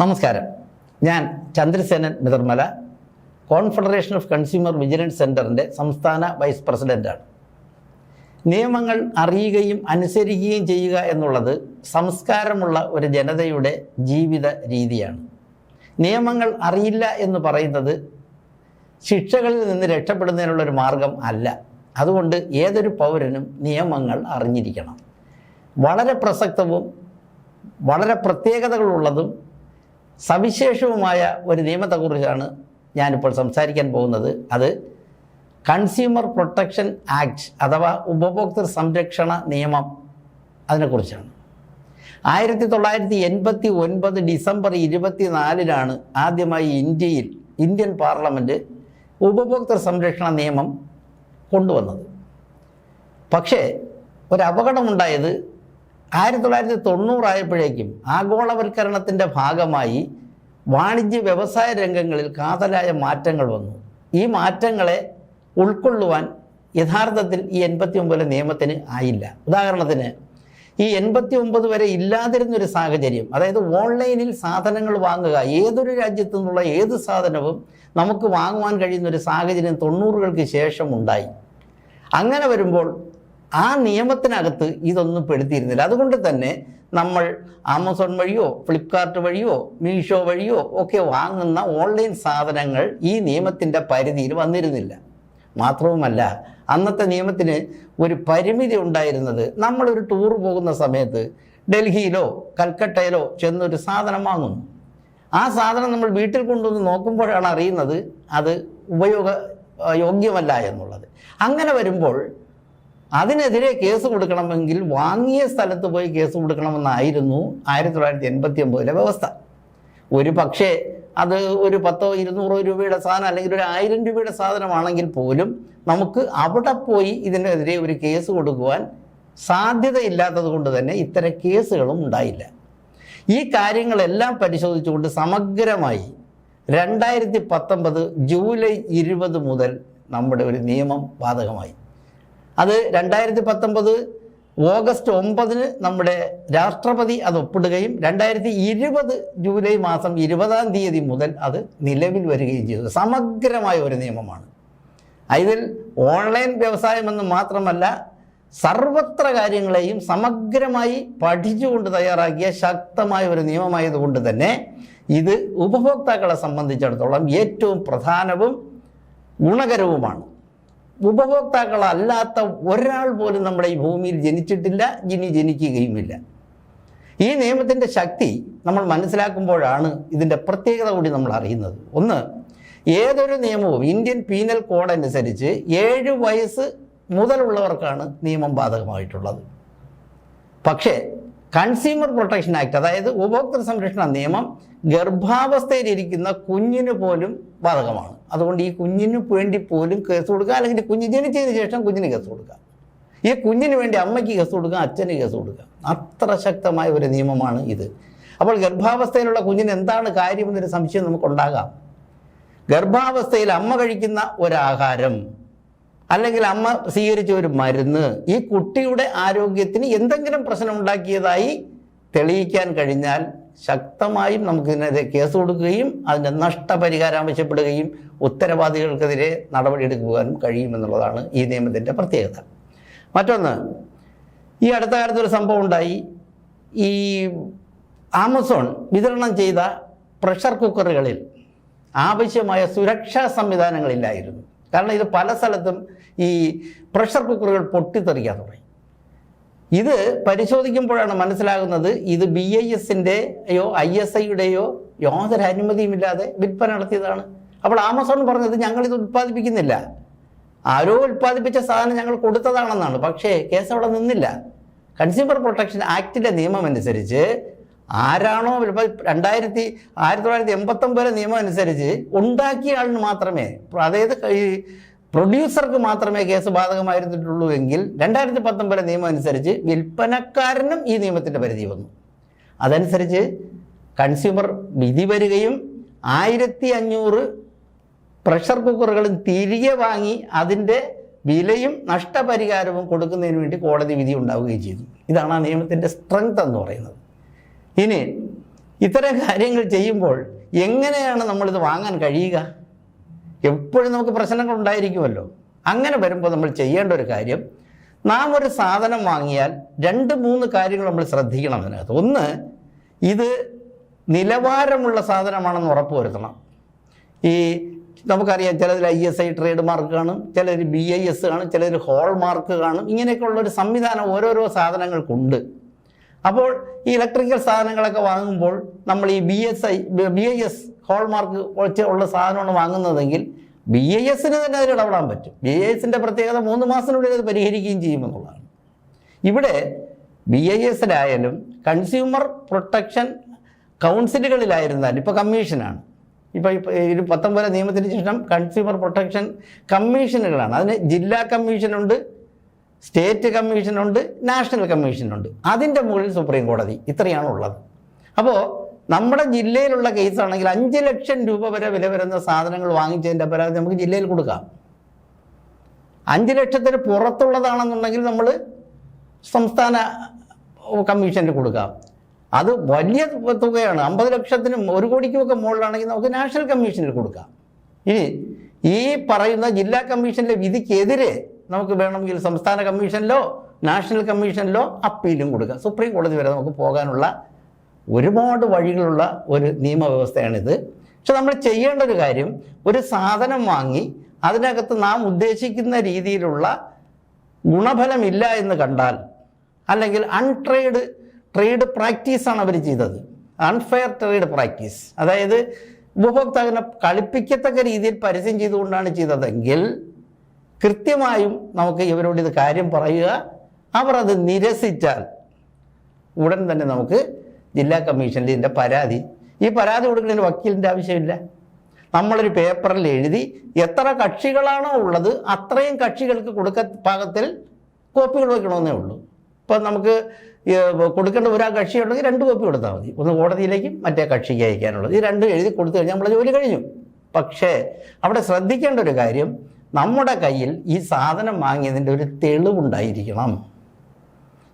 നമസ്കാരം. ഞാൻ Chandrasenan Mitharmala confederation of consumer vigilance സെന്ററിന്റെ സംസ്ഥാന വൈസ് പ്രസിഡന്റാണ് നിയമങ്ങൾ അറിയുകയും അനുസരിക്കുകയും ചെയ്യുക എന്നുള്ളത് സംസ്കാരമുള്ള ഒരു ജനതയുടെ ജീവിത രീതിയാണ്. നിയമങ്ങൾ അറിയില്ല എന്ന് പറയുന്നത് ശിക്ഷകളിൽ നിന്ന് രക്ഷപ്പെടുന്നതിനുള്ളൊരു മാർഗം അല്ല. അതുകൊണ്ട് ഏതൊരു പൗരനും നിയമങ്ങൾ അറിഞ്ഞിരിക്കണം. വളരെ പ്രസക്തവും വളരെ പ്രത്യേകതകളുള്ളതും സവിശേഷവുമായ ഒരു നിയമത്തെക്കുറിച്ചാണ് ഞാനിപ്പോൾ സംസാരിക്കാൻ പോകുന്നത്. അത് കൺസ്യൂമർ പ്രൊട്ടക്ഷൻ ആക്ട് അഥവാ ഉപഭോക്തൃ സംരക്ഷണ നിയമം അതിനെക്കുറിച്ചാണ്. ആയിരത്തി തൊള്ളായിരത്തി എൺപത്തി ഒൻപത് ഡിസംബർ ഇരുപത്തിനാലിനാണ് ആദ്യമായി ഇന്ത്യയിൽ ഇന്ത്യൻ പാർലമെന്റ് ഉപഭോക്തൃ സംരക്ഷണ നിയമം കൊണ്ടുവന്നത്. പക്ഷേ ഒരു അപകടമുണ്ടായത് ആയിരത്തി തൊള്ളായിരത്തി തൊണ്ണൂറായപ്പോഴേക്കും ആഗോളവൽക്കരണത്തിന്റെ ഭാഗമായി വാണിജ്യ വ്യവസായ രംഗങ്ങളിൽ കാതലായ മാറ്റങ്ങൾ വന്നു. ഈ മാറ്റങ്ങളെ ഉൾക്കൊള്ളുവാൻ യഥാർത്ഥത്തിൽ ഈ എൺപത്തി ഒമ്പതിലെ നിയമത്തിന് ആയില്ല. ഉദാഹരണത്തിന് ഈ എൺപത്തി ഒമ്പത് വരെ ഇല്ലാതിരുന്നൊരു സാഹചര്യം അതായത് ഓൺലൈനിൽ സാധനങ്ങൾ വാങ്ങുക ഏതൊരു രാജ്യത്തു നിന്നുള്ള ഏത് സാധനവും നമുക്ക് വാങ്ങുവാൻ കഴിയുന്ന ഒരു സാഹചര്യം തൊണ്ണൂറുകൾക്ക് ശേഷം ഉണ്ടായി. അങ്ങനെ വരുമ്പോൾ ആ നിയമത്തിനകത്ത് ഇതൊന്നും പെടുത്തിയിരുന്നില്ല. അതുകൊണ്ട് തന്നെ നമ്മൾ ആമസോൺ വഴിയോ ഫ്ലിപ്കാർട്ട് വഴിയോ മീഷോ വഴിയോ ഒക്കെ വാങ്ങുന്ന ഓൺലൈൻ സാധനങ്ങൾ ഈ നിയമത്തിന്റെ പരിധിയിൽ വന്നിരുന്നില്ല. മാത്രവുമല്ല അന്നത്തെ നിയമത്തിന് ഒരു പരിമിതി ഉണ്ടായിരുന്നത് നമ്മളൊരു ടൂർ പോകുന്ന സമയത്ത് ഡൽഹിയിലോ കൽക്കട്ടയിലോ ചെന്നൊരു സാധനം വാങ്ങുന്നു ആ സാധനം നമ്മൾ വീട്ടിൽ കൊണ്ടുവന്ന് നോക്കുമ്പോഴാണ് അറിയുന്നത് അത് ഉപയോഗ യോഗ്യമല്ല എന്നുള്ളത്. അങ്ങനെ വരുമ്പോൾ അതിനെതിരെ കേസ് കൊടുക്കണമെങ്കിൽ വാങ്ങിയ സ്ഥലത്ത് പോയി കേസ് കൊടുക്കണമെന്നായിരുന്നു ആയിരത്തി തൊള്ളായിരത്തി എൺപത്തി ഒമ്പതിലെ വ്യവസ്ഥ. ഒരു പക്ഷേ അത് ഒരു പത്തോ ഇരുന്നൂറോ രൂപയുടെ സാധനം അല്ലെങ്കിൽ ഒരു ആയിരം രൂപയുടെ സാധനമാണെങ്കിൽ പോലും നമുക്ക് അവിടെ പോയി ഇതിനെതിരെ ഒരു കേസ് കൊടുക്കുവാൻ സാധ്യതയില്ലാത്തത് കൊണ്ട് തന്നെ ഇത്തരം കേസുകളും ഉണ്ടായില്ല. ഈ കാര്യങ്ങളെല്ലാം പരിശോധിച്ചുകൊണ്ട് സമഗ്രമായി രണ്ടായിരത്തി പത്തൊമ്പത് ജൂലൈ ഇരുപത് മുതൽ നമ്മുടെ ഒരു നിയമം ബാധകമായി. അത് രണ്ടായിരത്തി പത്തൊമ്പത് ഓഗസ്റ്റ് ഒമ്പതിന് നമ്മുടെ രാഷ്ട്രപതി അത് ഒപ്പിടുകയും രണ്ടായിരത്തി ഇരുപത് ജൂലൈ മാസം ഇരുപതാം തീയതി മുതൽ അത് നിലവിൽ വരികയും ചെയ്തു. സമഗ്രമായ ഒരു നിയമമാണ്. ഇതിൽ ഓൺലൈൻ വ്യവസായമെന്ന് മാത്രമല്ല സർവത്ര കാര്യങ്ങളെയും സമഗ്രമായി പഠിച്ചുകൊണ്ട് തയ്യാറാക്കിയ ശക്തമായ ഒരു നിയമമായതുകൊണ്ട് തന്നെ ഇത് ഉപഭോക്താക്കളെ സംബന്ധിച്ചിടത്തോളം ഏറ്റവും പ്രധാനവും ഗുണകരവുമാണ്. ഉപഭോക്താക്കളല്ലാത്ത ഒരാൾ പോലും നമ്മുടെ ഈ ഭൂമിയിൽ ജനിച്ചിട്ടില്ല ഇനി ജനിക്കുകയുമില്ല. ഈ നിയമത്തിന്റെ ശക്തി നമ്മൾ മനസ്സിലാക്കുമ്പോഴാണ് ഇതിന്റെ പ്രത്യേകത കൂടി നമ്മൾ അറിയുന്നത്. ഒന്ന് ഏതൊരു നിയമവും ഇന്ത്യൻ പീനൽ കോഡ് അനുസരിച്ച് ഏഴ് വയസ്സ് മുതലുള്ളവർക്കാണ് നിയമം ബാധകമായിട്ടുള്ളത്. പക്ഷേ കൺസ്യൂമർ പ്രൊട്ടക്ഷൻ ആക്ട് അതായത് ഉപഭോക്തൃ സംരക്ഷണ നിയമം ഗർഭാവസ്ഥയിലിരിക്കുന്ന കുഞ്ഞിന് പോലും ബാധകമാണ്. അതുകൊണ്ട് ഈ കുഞ്ഞിന് വേണ്ടി പോലും കേസ് കൊടുക്കുക അല്ലെങ്കിൽ കുഞ്ഞ് ജനിച്ചതിന് ശേഷം കുഞ്ഞിന് കേസ് കൊടുക്കുക. ഈ കുഞ്ഞിന് വേണ്ടി അമ്മയ്ക്ക് കേസ് കൊടുക്കുക അച്ഛന് കേസ് കൊടുക്കുക. അത്ര ശക്തമായ ഒരു നിയമമാണ് ഇത്. അപ്പോൾ ഗർഭാവസ്ഥയിലുള്ള കുഞ്ഞിന് എന്താണ് കാര്യമെന്നൊരു സംശയം നമുക്കുണ്ടാകാം. ഗർഭാവസ്ഥയിൽ അമ്മ കഴിക്കുന്ന ഒരാഹാരം അല്ലെങ്കിൽ അമ്മ സ്വീകരിച്ച ഒരു മരുന്ന് ഈ കുട്ടിയുടെ ആരോഗ്യത്തിന് എന്തെങ്കിലും പ്രശ്നം ഉണ്ടാക്കിയതായി തെളിയിക്കാൻ കഴിഞ്ഞാൽ ശക്തമായും നമുക്കിതിനെതിരെ കേസ് കൊടുക്കുകയും അതിന്റെ നഷ്ടപരിഹാരം ആവശ്യപ്പെടുകയും ഉത്തരവാദികൾക്കെതിരെ നടപടിയെടുക്കുവാനും കഴിയുമെന്നുള്ളതാണ് ഈ നിയമത്തിന്റെ പ്രത്യേകത. മറ്റൊന്ന് ഈ അടുത്ത കാലത്ത് ഒരു സംഭവം ഉണ്ടായി. ഈ ആമസോൺ വിതരണം ചെയ്ത പ്രഷർ കുക്കറുകളിൽ ആവശ്യമായ സുരക്ഷാ സംവിധാനങ്ങളില്ലായിരുന്നു. കാരണം ഇത് പല സ്ഥലത്തും ഈ പ്രഷർ കുക്കറുകൾ പൊട്ടിത്തെറിക്കാൻ തുടങ്ങി. ഇത് പരിശോധിക്കുമ്പോഴാണ് മനസ്സിലാകുന്നത് ഇത് ബി ഐ എസിന്റെയോ ഐ എസ് ഐയുടെയോ യാതൊരു അനുമതിയുമില്ലാതെ വിൽപ്പന നടത്തിയതാണ്. അപ്പോൾ ആമസോൺ പറഞ്ഞത് ഞങ്ങളിത് ഉത്പാദിപ്പിക്കുന്നില്ല ആരോ ഉൽപ്പാദിപ്പിച്ച സാധനം ഞങ്ങൾ കൊടുത്തതാണെന്നാണ്. പക്ഷേ കേസ് അവിടെ നിന്നില്ല. കൺസ്യൂമർ പ്രൊട്ടക്ഷൻ ആക്ടിന്റെ നിയമം അനുസരിച്ച് ആരാണോ രണ്ടായിരത്തി ആയിരത്തി തൊള്ളായിരത്തി എൺപത്തൊമ്പതിലെ നിയമം അനുസരിച്ച് ഉണ്ടാക്കിയ ആളിന് മാത്രമേ അതായത് ഈ പ്രൊഡ്യൂസർക്ക് മാത്രമേ കേസ് ബാധകമായിരുന്നിട്ടുള്ളൂ എങ്കിൽ രണ്ടായിരത്തി പത്തൊമ്പതിലെ നിയമം അനുസരിച്ച് വിൽപ്പനക്കാരനും ഈ നിയമത്തിന്റെ പരിധി വന്നു. അതനുസരിച്ച് കൺസ്യൂമർ വിധി വരികയും ആയിരത്തി അഞ്ഞൂറ് പ്രഷർ കുക്കറുകളും തിരികെ വാങ്ങി അതിന്റെ വിലയും നഷ്ടപരിഹാരവും കൊടുക്കുന്നതിന് വേണ്ടി കോടതി വിധി ഉണ്ടാവുകയും ചെയ്തു. ഇതാണ് ആ നിയമത്തിന്റെ സ്ട്രെങ്ത് എന്ന് പറയുന്നത്. ഇനി ഇത്തരം കാര്യങ്ങൾ ചെയ്യുമ്പോൾ എങ്ങനെയാണ് നമ്മളിത് വാങ്ങാൻ കഴിയുക? എപ്പോഴും നമുക്ക് പ്രശ്നങ്ങൾ ഉണ്ടായിരിക്കുമല്ലോ. അങ്ങനെ വരുമ്പോൾ നമ്മൾ ചെയ്യേണ്ട ഒരു കാര്യം നാം ഒരു സാധനം വാങ്ങിയാൽ രണ്ട് മൂന്ന് കാര്യങ്ങൾ നമ്മൾ ശ്രദ്ധിക്കണം അതിനകത്ത്. ഒന്ന് ഇത് നിലവാരമുള്ള സാധനമാണെന്ന് ഉറപ്പുവരുത്തണം. ഈ നമുക്കറിയാം ചിലതിൽ I S I trade mark കാണും ചിലർ ബി ഐ എസ് കാണും ചിലർ ഹോൾ മാർക്ക് കാണും. ഇങ്ങനെയൊക്കെയുള്ള ഒരു സംവിധാനം ഓരോരോ സാധനങ്ങൾക്കുണ്ട്. അപ്പോൾ ഈ ഇലക്ട്രിക്കൽ സാധനങ്ങളൊക്കെ വാങ്ങുമ്പോൾ നമ്മൾ ഈ B S I B I S hallmark ഉള്ള സാധനമാണ് വാങ്ങുന്നതെങ്കിൽ ബി ഐ എസിന് തന്നെ അതിൽ ഇടപെടാൻ പറ്റും. ബി ഐ എസിന്റെ പ്രത്യേകത മൂന്ന് മാസത്തിനുള്ളിൽ അത് പരിഹരിക്കുകയും ചെയ്യുമെന്നുള്ളതാണ് ഇവിടെ ബി ഐ എസിലായാലും കൺസ്യൂമർ പ്രൊട്ടക്ഷൻ കൗൺസിലുകളിലായിരുന്നാലും ഇപ്പോൾ കമ്മീഷനാണ് ഇപ്പോൾ ഒരു പത്തൊമ്പത് നിയമത്തിന് ശേഷം കൺസ്യൂമർ പ്രൊട്ടക്ഷൻ കമ്മീഷനുകളാണ്. അതിന് ജില്ലാ കമ്മീഷനുണ്ട് സ്റ്റേറ്റ് കമ്മീഷനുണ്ട് നാഷണൽ കമ്മീഷനുണ്ട്. അതിന്റെ മുകളിൽ സുപ്രീം കോടതി. ഇത്രയാണ് ഉള്ളത് അപ്പോൾ നമ്മുടെ ജില്ലയിലുള്ള കേസാണെങ്കിൽ അഞ്ച് ലക്ഷം രൂപ വരെ വില വരുന്ന സാധനങ്ങൾ വാങ്ങിച്ചതിന്റെ പരാതി നമുക്ക് ജില്ലയിൽ കൊടുക്കാം. അഞ്ച് ലക്ഷത്തിന് പുറത്തുള്ളതാണെന്നുണ്ടെങ്കിൽ നമ്മൾ സംസ്ഥാന കമ്മീഷന് കൊടുക്കാം. അത് വലിയ തുകയാണ്. അമ്പത് ലക്ഷത്തിനും ഒരു കോടിക്കുമൊക്കെ മുകളിലാണെങ്കിൽ നമുക്ക് നാഷണൽ കമ്മീഷനിൽ കൊടുക്കാം. ഇനി ഈ പറയുന്ന ജില്ലാ കമ്മീഷനിലെ വിധിക്കെതിരെ നമുക്ക് വേണമെങ്കിൽ സംസ്ഥാന കമ്മീഷനിലോ നാഷണൽ കമ്മീഷനിലോ അപ്പീലും കൊടുക്കാം. സുപ്രീം കോടതി വരെ നമുക്ക് പോകാനുള്ള ഒരുപാട് വഴികളുള്ള ഒരു നിയമവ്യവസ്ഥയാണിത്. പക്ഷെ നമ്മൾ ചെയ്യേണ്ട ഒരു കാര്യം ഒരു സാധനം വാങ്ങി അതിനകത്ത് നാം ഉദ്ദേശിക്കുന്ന രീതിയിലുള്ള ഗുണഫലമില്ല എന്ന് കണ്ടാൽ അല്ലെങ്കിൽ അൺട്രേഡ് ട്രേഡ് പ്രാക്ടീസാണ് അവർ ചെയ്തത്. അൺഫെയർ ട്രേഡ് പ്രാക്ടീസ് അതായത് ഉപഭോക്താവിനെ കളിപ്പിക്കത്തക്ക രീതിയിൽ പരസ്യം ചെയ്തുകൊണ്ടാണ് ചെയ്തതെങ്കിൽ കൃത്യമായും നമുക്ക് ഇവരോട് ഇത് കാര്യം പറയുക. അവർ അത് നിരസിച്ചാൽ ഉടൻ തന്നെ നമുക്ക് ജില്ലാ കമ്മീഷനിൽ ഇതിന്റെ പരാതി. ഈ പരാതി കൊടുക്കുന്നതിന് വക്കീലിന്റെ ആവശ്യമില്ല. നമ്മളൊരു പേപ്പറിൽ എഴുതി എത്ര കക്ഷികളാണോ ഉള്ളത് അത്രയും കക്ഷികൾക്ക് കൊടുക്ക പാകത്തിൽ കോപ്പികൾ വയ്ക്കണമെന്നേ ഉള്ളൂ. ഇപ്പം നമുക്ക് കൊടുക്കേണ്ട ഒരാ കക്ഷി ഉണ്ടെങ്കിൽ രണ്ട് കോപ്പി കൊടുത്താൽ മതി. ഒന്ന് കോടതിയിലേക്കും മറ്റേ കക്ഷിക്ക് അയക്കാനുള്ളത്. ഈ രണ്ടും എഴുതി കൊടുത്തു കഴിഞ്ഞാൽ നമ്മളെ ജോലി കഴിഞ്ഞു. പക്ഷേ അവിടെ ശ്രദ്ധിക്കേണ്ട ഒരു കാര്യം നമ്മുടെ കയ്യിൽ ഈ സാധനം വാങ്ങിയതിന്റെ ഒരു തെളിവുണ്ടായിരിക്കണം.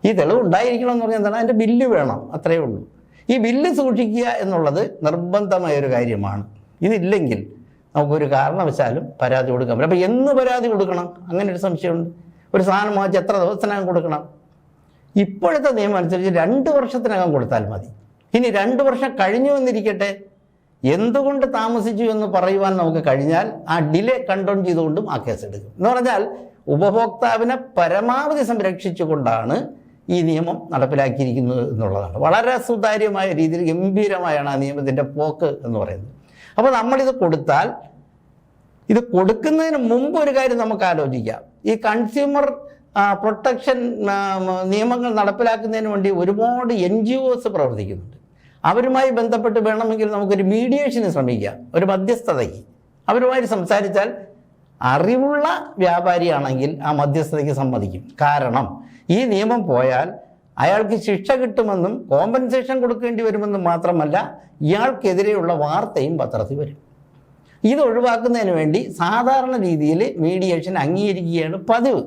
ഈ തെളിവുണ്ടായിരിക്കണം എന്ന് പറഞ്ഞാൽ എന്താണ്? അതിന്റെ ബില്ല് വേണം. അത്രയേ ഉള്ളൂ. ഈ ബില്ല് സൂക്ഷിക്കുക എന്നുള്ളത് നിർബന്ധമായ ഒരു കാര്യമാണ്. ഇതില്ലെങ്കിൽ നമുക്കൊരു കാരണവശാലും പരാതി കൊടുക്കാൻ പറ്റും അപ്പോൾ എന്ന് പരാതി കൊടുക്കണം? അങ്ങനെ ഒരു സംശയമുണ്ട്. ഒരു സാധനം വാങ്ങിച്ച് എത്ര ദിവസത്തിനകം കൊടുക്കണം? ഇപ്പോഴത്തെ നിയമം അനുസരിച്ച് രണ്ട് വർഷത്തിനകം കൊടുത്താൽ മതി. ഇനി രണ്ട് വർഷം കഴിഞ്ഞു എന്നിരിക്കട്ടെ. എന്തുകൊണ്ട് താമസിച്ചു എന്ന് പറയുവാൻ നമുക്ക് കഴിഞ്ഞാൽ ആ ഡിലേ കണ്ടോൺ ചെയ്തുകൊണ്ടും ആ കേസ് എടുക്കും. എന്ന് പറഞ്ഞാൽ ഉപഭോക്താവിനെ പരമാവധി സംരക്ഷിച്ചുകൊണ്ടാണ് ഈ നിയമം നടപ്പിലാക്കിയിരിക്കുന്നത് എന്നുള്ളതാണ്. വളരെ സുതാര്യമായ രീതിയിൽ ഗംഭീരമായാണ് ആ നിയമത്തിന്റെ പോക്ക് എന്ന് പറയുന്നത്. അപ്പോൾ നമ്മളിത് കൊടുത്താൽ ഇത് കൊടുക്കുന്നതിന് മുമ്പ് ഒരു കാര്യം നമുക്ക് ആലോചിക്കാം. ഈ കൺസ്യൂമർ പ്രൊട്ടക്ഷൻ നിയമങ്ങൾ നടപ്പിലാക്കുന്നതിന് വേണ്ടി ഒരുപാട് എൻ ജി ഒസ് പ്രവർത്തിക്കുന്നുണ്ട്. അവരുമായി ബന്ധപ്പെട്ട് വേണമെങ്കിൽ നമുക്കൊരു മീഡിയേഷന് ശ്രമിക്കാം. ഒരു മധ്യസ്ഥതയ്ക്ക്. അവരുമായി സംസാരിച്ചാൽ അറിവുള്ള വ്യാപാരിയാണെങ്കിൽ ആ മധ്യസ്ഥതയ്ക്ക് സമ്മതിക്കും. കാരണം ഈ നിയമം പോയാൽ അയാൾക്ക് ശിക്ഷ കിട്ടുമെന്നും കോമ്പൻസേഷൻ കൊടുക്കേണ്ടി വരുമെന്നും മാത്രമല്ല ഇയാൾക്കെതിരെയുള്ള വാർത്തയും പത്രത്തിൽ വരും. ഇത് ഒഴിവാക്കുന്നതിന് വേണ്ടി സാധാരണ രീതിയിൽ മീഡിയേഷൻ അംഗീകരിക്കുകയാണ് പതിവ്.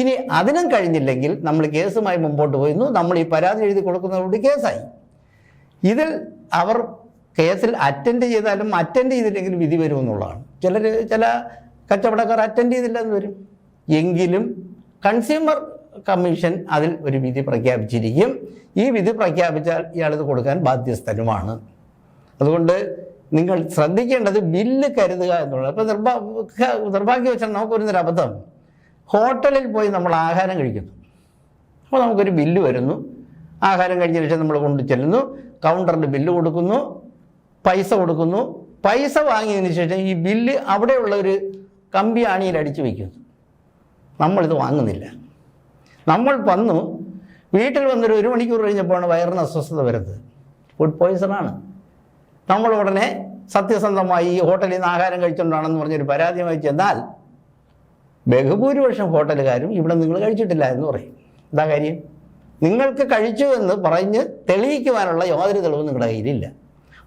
ഇനി അതിനും കഴിഞ്ഞില്ലെങ്കിൽ നമ്മൾ കേസുമായി മുമ്പോട്ട് പോയിരുന്നു. നമ്മൾ ഈ പരാതി എഴുതി കൊടുക്കുന്നതോടുകൂടി കേസായി. ഇതിൽ അവർ കേസിൽ അറ്റൻഡ് ചെയ്താലും അറ്റൻഡ് ചെയ്തില്ലെങ്കിലും വിധി വരുമെന്നുള്ളതാണ് ചിലർ ചില കച്ചവടക്കാർ അറ്റൻഡ് ചെയ്തില്ലെന്ന് വരും. എങ്കിലും കൺസ്യൂമർ കമ്മീഷൻ അതിൽ ഒരു വിധി പ്രഖ്യാപിച്ചിരിക്കും. ഈ വിധി പ്രഖ്യാപിച്ചാൽ ഇയാളിത് കൊടുക്കാൻ ബാധ്യസ്ഥനുമാണ്. അതുകൊണ്ട് നിങ്ങൾ ശ്രദ്ധിക്കേണ്ടത് ബില്ല് കരുതുക എന്നുള്ളത് അപ്പോൾ നിർഭാ നിർഭാഗ്യവശാൽ നമുക്കൊരു അബദ്ധം ഹോട്ടലിൽ പോയി നമ്മൾ ആഹാരം കഴിക്കുന്നു. അപ്പോൾ നമുക്കൊരു ബില്ല് വരുന്നു. ആഹാരം കഴിഞ്ഞ ശേഷം നമ്മൾ കൊണ്ടു ചെല്ലുന്നു. കൗണ്ടറിൽ ബില്ല് കൊടുക്കുന്നു. പൈസ കൊടുക്കുന്നു. പൈസ വാങ്ങിയതിന് ശേഷം ഈ ബില്ല് അവിടെയുള്ള ഒരു കമ്പി ആണിയിൽ അടിച്ചു വയ്ക്കുന്നു. നമ്മളിത് വാങ്ങുന്നില്ല. നമ്മൾ വന്നു. വീട്ടിൽ വന്നൊരു ഒരു മണിക്കൂർ കഴിഞ്ഞപ്പോഴാണ് വയറിന് അസ്വസ്ഥത വരുന്നത്. ഫുഡ് പോയിസണാണ് നമ്മൾ ഉടനെ സത്യസന്ധമായി ഈ ഹോട്ടലിൽ നിന്ന് ആഹാരം കഴിച്ചുകൊണ്ടാണെന്ന് പറഞ്ഞൊരു പരാതിയുമായി ചെന്നാൽ ബഹുഭൂരിപക്ഷം ഹോട്ടലുകാരും ഇവിടെ നിങ്ങൾ കഴിച്ചിട്ടില്ല എന്ന് പറയും. എന്താ കാര്യം? നിങ്ങൾക്ക് കഴിച്ചു എന്ന് പറഞ്ഞ് തെളിയിക്കുവാനുള്ള യാതൊരു തെളിവും നിങ്ങളുടെ കയ്യിലില്ല.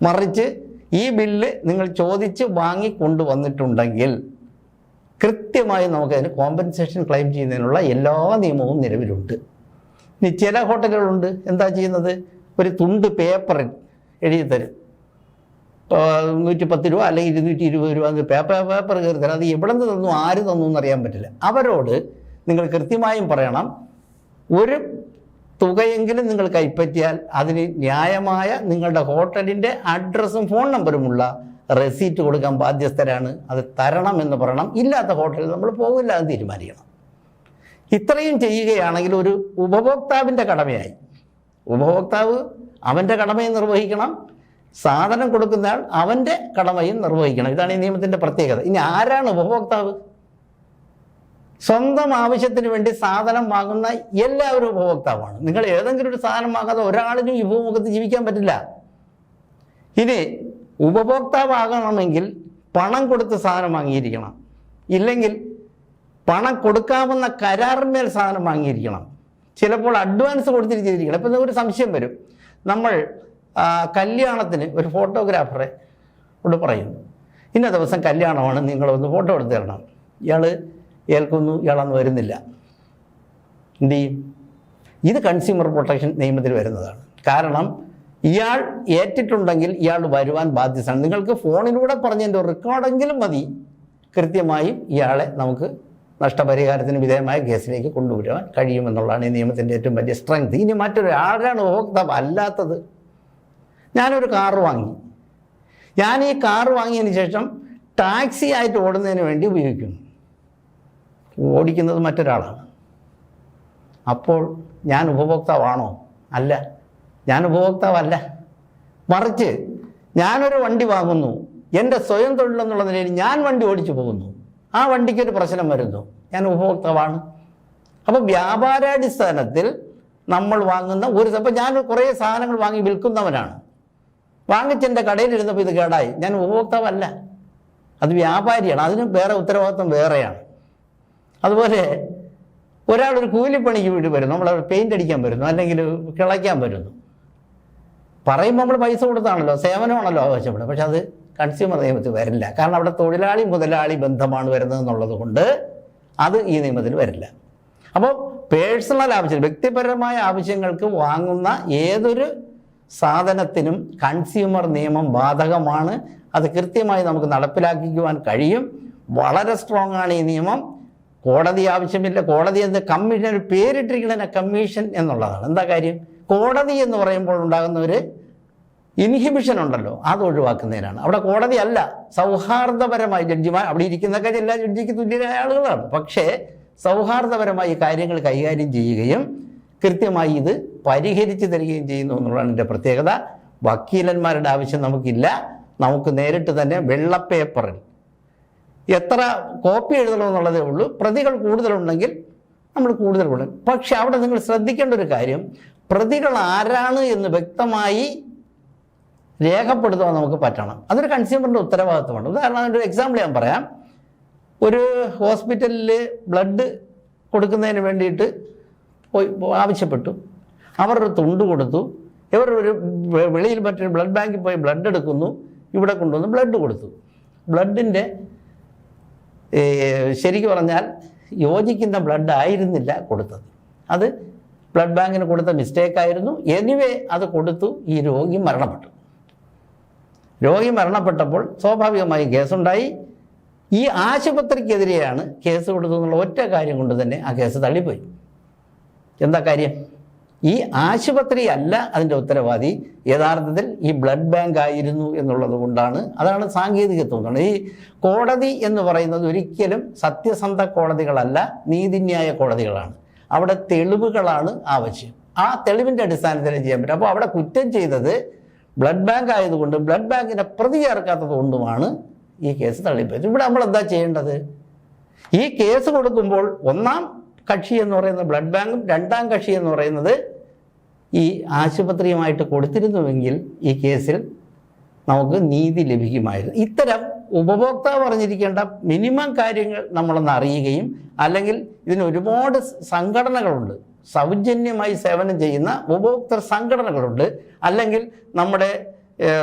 മറിച്ച് ഈ ബില്ല് നിങ്ങൾ ചോദിച്ച് വാങ്ങി കൊണ്ടുവന്നിട്ടുണ്ടെങ്കിൽ കൃത്യമായി നമുക്കതിന് കോമ്പൻസേഷൻ ക്ലെയിം ചെയ്യുന്നതിനുള്ള എല്ലാ നിയമവും നിലവിലുണ്ട്. ഇനി ചില ഹോട്ടലുകളുണ്ട്. എന്താ ചെയ്യുന്നത്? ഒരു തുണ്ട് പേപ്പറിൽ എഴുതി തരും നൂറ്റി പത്ത് രൂപ അല്ലെങ്കിൽ ഇരുന്നൂറ്റി ഇരുപത് രൂപ പേപ്പർ പേപ്പർ കയറി അത് എവിടെ നിന്ന് തന്നു ആര് തന്നു എന്നറിയാൻ പറ്റില്ല. അവരോട് നിങ്ങൾ കൃത്യമായും പറയണം. ഒരു തുകയെങ്കിലും നിങ്ങൾ കൈപ്പറ്റിയാൽ അതിന് ന്യായമായ നിങ്ങളുടെ ഹോട്ടലിന്റെ അഡ്രസ്സും ഫോൺ നമ്പറുമുള്ള റെസീറ്റ് കൊടുക്കാൻ ബാധ്യസ്ഥരാണ്. അത് തരണം എന്ന് പറയണം. ഇല്ലാത്ത ഹോട്ടലിൽ നമ്മൾ പോകില്ല എന്ന് തീരുമാനിക്കണം. ഇത്രയും ചെയ്യുകയാണെങ്കിൽ ഒരു ഉപഭോക്താവിന്റെ കടമയായി. ഉപഭോക്താവ് അവന്റെ കടമയെ നിർവഹിക്കണം. സാധനം കൊടുക്കുന്നയാൾ അവന്റെ കടമയും നിർവഹിക്കണം. ഇതാണ് ഈ നിയമത്തിന്റെ പ്രത്യേകത. ഇനി ആരാണ് ഉപഭോക്താവ്? സ്വന്തം ആവശ്യത്തിന് വേണ്ടി സാധനം വാങ്ങുന്ന എല്ലാവരും ഉപഭോക്താവാണ്. നിങ്ങൾ ഏതെങ്കിലും ഒരു സാധനം വാങ്ങാതെ ഒരാളിനും ഈ ഭൂമുഖത്ത് ജീവിക്കാൻ പറ്റില്ല. ഇനി ഉപഭോക്താവാകണമെങ്കിൽ പണം കൊടുത്ത് സാധനം വാങ്ങിയിരിക്കണം. ഇല്ലെങ്കിൽ പണം കൊടുക്കാവുന്ന കരാറിന്മേൽ സാധനം വാങ്ങിയിരിക്കണം. ചിലപ്പോൾ അഡ്വാൻസ് കൊടുത്തിരിക്കണം ഇപ്പം ഒരു സംശയം വരും. നമ്മൾ കല്യാണത്തിന് ഒരു ഫോട്ടോഗ്രാഫറെ ഇവിടെ പറയുന്നു. ഇന്ന ദിവസം കല്യാണമാണ് നിങ്ങളൊന്ന് ഫോട്ടോ എടുത്ത് തരണം. ഇയാൾ ഏൽക്കുന്നു ഇയാളന്ന് വരുന്നില്ല. എന്ത് ചെയ്യും? ഇത് കൺസ്യൂമർ പ്രൊട്ടക്ഷൻ നിയമത്തിൽ വരുന്നതാണ്. കാരണം ഇയാൾ ഏറ്റിട്ടുണ്ടെങ്കിൽ ഇയാൾ വരുവാൻ ബാധ്യതയാണ് നിങ്ങൾക്ക് ഫോണിലൂടെ പറഞ്ഞതിന്റെ റെക്കോർഡെങ്കിലും മതി. കൃത്യമായും ഇയാളെ നമുക്ക് നഷ്ടപരിഹാരത്തിന് വിധേയമായ കേസിലേക്ക് കൊണ്ടുവരുവാൻ കഴിയുമെന്നുള്ളതാണ് ഈ നിയമത്തിന്റെ ഏറ്റവും വലിയ സ്ട്രെങ്ത് ഇനി മറ്റൊരാളാണ് ഉപഭോക്താവ് അല്ലാത്തത്. ഞാനൊരു കാർ വാങ്ങി. ഞാൻ ഈ കാർ വാങ്ങിയതിന് ശേഷം ടാക്സി ആയിട്ട് ഓടുന്നതിന് വേണ്ടി ഉപയോഗിക്കുന്നു. ഓടിക്കുന്നത് മറ്റൊരാളാണ്. അപ്പോൾ ഞാൻ ഉപഭോക്താവാണോ? അല്ല. ഞാൻ ഉപഭോക്താവല്ല. മറിച്ച് ഞാനൊരു വണ്ടി വാങ്ങുന്നു. എന്റെ സ്വയം തൊഴിലെന്നുള്ള നിലയിൽ ഞാൻ വണ്ടി ഓടിച്ചു പോകുന്നു. ആ വണ്ടിക്കൊരു പ്രശ്നം വരുന്നു. ഞാൻ ഉപഭോക്താവാണ്. അപ്പോൾ വ്യാപാരാടിസ്ഥാനത്തിൽ നമ്മൾ വാങ്ങുന്ന ഒരു അപ്പം ഞാൻ കുറേ സാധനങ്ങൾ വാങ്ങി വിൽക്കുന്നവനാണ്. വാങ്ങിച്ചെന്റെ കടയിലിരുന്നപ്പോൾ ഇത് കേടായി. ഞാൻ ഉപഭോക്താവല്ല. അത് വ്യാപാരിയാണ്. അതിന് വേറെ ഉത്തരവാദിത്വം വേറെയാണ്. അതുപോലെ ഒരാളൊരു കൂലിപ്പണിക്ക് വീട് വരുന്നു. നമ്മൾ പെയിന്റ് അടിക്കാൻ വരുന്നു. അല്ലെങ്കിൽ കിളയ്ക്കാൻ വരുന്നു. പറയുമ്പോൾ നമ്മൾ പൈസ കൊടുത്താണല്ലോ. സേവനമാണല്ലോ ആവശ്യപ്പെടുന്നത് പക്ഷെ അത് കൺസ്യൂമർ നിയമത്തിൽ വരില്ല. കാരണം അവിടെ തൊഴിലാളി മുതലാളി ബന്ധമാണ് വരുന്നത് എന്നുള്ളത് കൊണ്ട് അത് ഈ നിയമത്തിൽ വരില്ല. അപ്പോൾ പേഴ്സണൽ ആവശ്യം വ്യക്തിപരമായ ആവശ്യങ്ങൾക്ക് വാങ്ങുന്ന ഏതൊരു സാധനത്തിനും കൺസ്യൂമർ നിയമം ബാധകമാണ്. അത് കൃത്യമായി നമുക്ക് നടപ്പിലാക്കിക്കുവാൻ കഴിയും. വളരെ സ്ട്രോങ് ആണ് ഈ നിയമം. കോടതി ആവശ്യമില്ല. കോടതി എന്ന് കമ്മീഷൻ ഒരു പേരിട്ടിരിക്കുന്ന കമ്മീഷൻ എന്നുള്ളതാണ്. എന്താ കാര്യം? കോടതി എന്ന് പറയുമ്പോൾ ഉണ്ടാകുന്ന ഒരു ഇൻഹിബിഷൻ ഉണ്ടല്ലോ. അത് ഒഴിവാക്കുന്നതിനാണ്. അവിടെ കോടതി അല്ല. സൗഹാർദ്ദപരമായി ജഡ്ജിമാർ അവിടെ ഇരിക്കുന്നൊക്കെ എല്ലാ ജഡ്ജിക്ക് തുല്യരായ ആളുകളാണ്. പക്ഷേ സൗഹാർദ്ദപരമായി കാര്യങ്ങൾ കൈകാര്യം ചെയ്യുകയും കൃത്യമായി ഇത് പരിഹരിച്ച് തരികയും ചെയ്യുന്നു എന്നുള്ളതാണ് എന്റെ പ്രത്യേകത. വക്കീലന്മാരുടെ ആവശ്യം നമുക്കില്ല. നമുക്ക് നേരിട്ട് തന്നെ വെള്ളപ്പേപ്പറിൽ എത്ര കോപ്പി എഴുതണമെന്നുള്ളതേ ഉള്ളൂ. പ്രതികൾ കൂടുതലുണ്ടെങ്കിൽ നമ്മൾ കൂടുതൽ കൊടുക്കും പക്ഷെ അവിടെ നിങ്ങൾ ശ്രദ്ധിക്കേണ്ട ഒരു കാര്യം പ്രതികൾ ആരാണ് എന്ന് വ്യക്തമായി രേഖപ്പെടുത്തുവാൻ നമുക്ക് പറ്റണം. അതൊരു കൺസ്യൂമറിന്റെ ഉത്തരവാദിത്വമാണ്. ഉദാഹരണം ഒരു എക്സാമ്പിൾ ഞാൻ പറയാം. ഒരു ഹോസ്പിറ്റലിൽ ബ്ലഡ് കൊടുക്കുന്നതിന് വേണ്ടിയിട്ട് ആവശ്യപ്പെട്ടു. അവർ ഒരു തുണ്ട് കൊടുത്തു. ഇവർ ഒരു വെളിയിൽ മറ്റൊരു ബ്ലഡ് ബാങ്കിൽ പോയി ബ്ലഡ് എടുക്കുന്നു. ഇവിടെ കൊണ്ടുവന്ന് ബ്ലഡ് കൊടുത്തു. ബ്ലഡിന്റെ ശരിക്കും പറഞ്ഞാൽ യോജിക്കുന്ന ബ്ലഡ് ആയിരുന്നില്ല കൊടുത്തത്. അത് ബ്ലഡ് ബാങ്കിന് കൊടുത്ത മിസ്റ്റേക്ക് ആയിരുന്നു. എനിവേ അത് കൊടുത്തു. ഈ രോഗി മരണപ്പെട്ടു. രോഗി മരണപ്പെട്ടപ്പോൾ സ്വാഭാവികമായി കേസുണ്ടായി. ഈ ആശുപത്രിക്കെതിരെയാണ് കേസ് കൊടുത്തതെന്നുള്ള ഒറ്റ കാര്യം കൊണ്ട് തന്നെ ആ കേസ് തള്ളിപ്പോയി. എന്താ കാര്യം? ഈ ആശുപത്രി അല്ല അതിന്റെ ഉത്തരവാദി. യഥാർത്ഥത്തിൽ ഈ ബ്ലഡ് ബാങ്ക് ആയിരുന്നു എന്നുള്ളത് കൊണ്ടാണ്. അതാണ് സാങ്കേതികത്വം എന്നാണ് ഈ കോടതി എന്ന് പറയുന്നത് ഒരിക്കലും സത്യസന്ധ കോടതികളല്ല നീതിന്യായ കോടതികളാണ്. അവിടെ തെളിവുകളാണ് ആവശ്യം. ആ തെളിവിന്റെ അടിസ്ഥാനത്തിൽ ചെയ്യാൻ പറ്റും. അപ്പോൾ അവിടെ കുറ്റം ചെയ്തത് ബ്ലഡ് ബാങ്ക് ആയതുകൊണ്ട് ബ്ലഡ് ബാങ്കിനെ പ്രതി ചേർക്കാത്തത് കൊണ്ടുമാണ് ഈ കേസ് തള്ളിപ്പോയത് ഇവിടെ നമ്മൾ എന്താ ചെയ്യേണ്ടത്? ഈ കേസ് കൊടുക്കുമ്പോൾ ഒന്നാം കക്ഷി എന്ന് പറയുന്നത് ബ്ലഡ് ബാങ്കും രണ്ടാം കക്ഷി എന്ന് പറയുന്നത് ഈ ആശുപത്രിയുമായിട്ട് കൊടുത്തിരുന്നുവെങ്കിൽ ഈ കേസിൽ നമുക്ക് നീതി ലഭിക്കുമായിരുന്നു. ഇത്തരം ഉപഭോക്താവ് അറിഞ്ഞിരിക്കേണ്ട മിനിമം കാര്യങ്ങൾ നമ്മളൊന്ന് അറിയുകയും അല്ലെങ്കിൽ ഇതിന് ഒരുപാട് സംഘടനകളുണ്ട്. സൗജന്യമായി സേവനം ചെയ്യുന്ന ഉപഭോക്തൃ സംഘടനകളുണ്ട്. അല്ലെങ്കിൽ നമ്മുടെ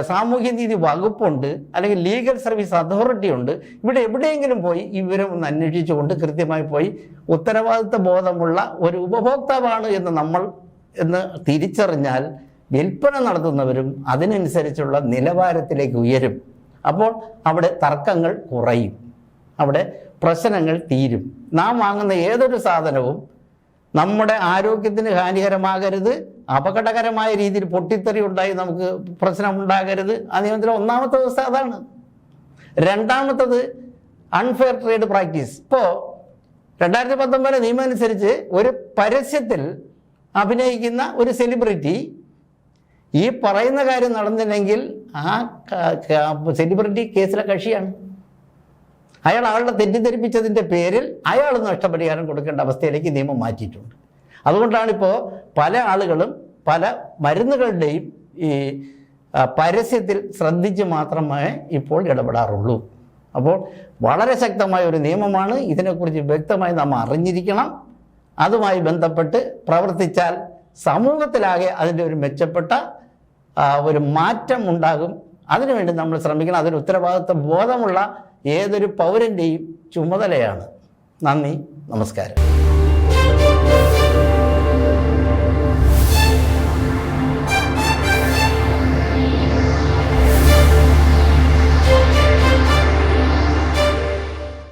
സാമൂഹ്യനീതി വകുപ്പുണ്ട് അല്ലെങ്കിൽ ലീഗൽ സർവീസ് അതോറിറ്റി ഉണ്ട്. ഇവിടെ എവിടെയെങ്കിലും പോയി ഈ വിവരം ഒന്ന് അന്വേഷിച്ചുകൊണ്ട് കൃത്യമായി പോയി ഉത്തരവാദിത്ത ബോധമുള്ള ഒരു ഉപഭോക്താവാണ് എന്ന് നമ്മൾ എന്ന് തിരിച്ചറിഞ്ഞാൽ വിൽപ്പന നടത്തുന്നവരും അതിനനുസരിച്ചുള്ള നിലവാരത്തിലേക്ക് ഉയരും. അപ്പോൾ അവിടെ തർക്കങ്ങൾ കുറയും. അവിടെ പ്രശ്നങ്ങൾ തീരും. നാം വാങ്ങുന്ന ഏതൊരു സാധനവും നമ്മുടെ ആരോഗ്യത്തിന് ഹാനികരമാകരുത് അപകടകരമായ രീതിയിൽ പൊട്ടിത്തെറി ഉണ്ടായി നമുക്ക് പ്രശ്നമുണ്ടാകരുത്. ആ നിയമത്തിലെ ഒന്നാമത്തെ വ്യവസ്ഥ അതാണ്. രണ്ടാമത്തത് അൺഫെയർ ട്രേഡ് പ്രാക്ടീസ് ഇപ്പോൾ രണ്ടായിരത്തി പത്തൊമ്പതിലെ നിയമം അനുസരിച്ച് ഒരു പരസ്യത്തിൽ അഭിനയിക്കുന്ന ഒരു സെലിബ്രിറ്റി ഈ പറയുന്ന കാര്യം നടന്നില്ലെങ്കിൽ ആ സെലിബ്രിറ്റി കേസിലെ കക്ഷിയാണ്. അയാൾ ആളുടെ തെറ്റിദ്ധരിപ്പിച്ചതിന്റെ പേരിൽ അയാൾ നഷ്ടപരിഹാരം കൊടുക്കേണ്ട അവസ്ഥയിലേക്ക് നിയമം മാറ്റിയിട്ടുണ്ട്. അതുകൊണ്ടാണിപ്പോൾ പല ആളുകളും പല മരുന്നുകളുടെയും ഈ പരസ്യത്തിൽ ശ്രദ്ധിച്ച് മാത്രമേ ഇപ്പോൾ ഇടപെടാറുള്ളൂ. അപ്പോൾ വളരെ ശക്തമായ ഒരു നിയമമാണ്. ഇതിനെക്കുറിച്ച് വ്യക്തമായി നാം അറിഞ്ഞിരിക്കണം. അതുമായി ബന്ധപ്പെട്ട് പ്രവർത്തിച്ചാൽ സമൂഹത്തിലാകെ അതിന്റെ ഒരു മെച്ചപ്പെട്ട ഒരു മാറ്റം ഉണ്ടാകും. അതിനുവേണ്ടി നമ്മൾ ശ്രമിക്കണം. അതിന് ഉത്തരവാദിത്വ ബോധമുള്ള ഏതൊരു പൗരന്റെയും ചുമതലയാണ്. നന്ദി നമസ്കാരം.